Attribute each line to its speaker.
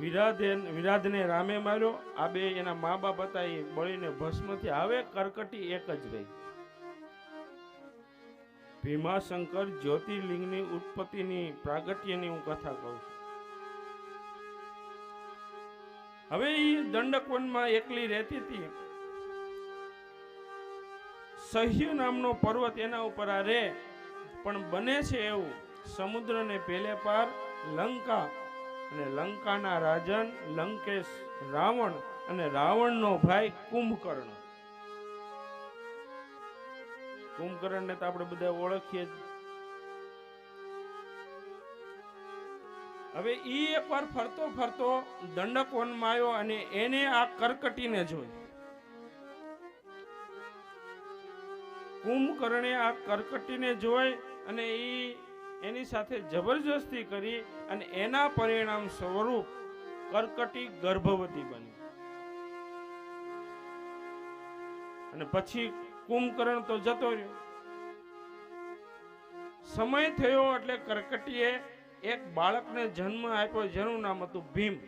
Speaker 1: વિરાધે વિરાધને રામે માર્યો. આ બે એના મા બાપ હતા, એ બળીને ભસ્મથી હવે કરકટી એક જ રહી. ભીમાશંકર જ્યોતિર્લિંગની ઉત્પત્તિની પ્રાગટ્યની હું કથા કહું છું. હવે એ દંડકવનમાં એકલી રહેતી હતી. સહ્ય નામનો પર્વત એના ઉપર આ રે, પણ બને છે એવું સમુદ્રને પેલે પાર લંકા અને લંકાના રાજન, લંકેશ, રાવણ અને રાવણનો ભાઈ કુંભકર્ણ. કુંભકર્ણને તો આપણે બધા ઓળખીએ હવે ઈ એકવાર ફરતો ફરતો દંડક વનમાં આવ્યો અને એને આ કરકટીને જોઈ. કુંભકર્ણે આ કરકટીને જોઈ અને ઈ એની સાથે જબરજસ્તી કરી અને એના પરિણામ સ્વરૂપ કર્કટી ગર્ભવતી બની. અને પછી કુંભકર્ણ તો જતો રહ્યો. સમય થયો એટલે કર્કટીએ એક બાળકને જન્મ આપ્યો, જેનું નામ હતું ભીમ.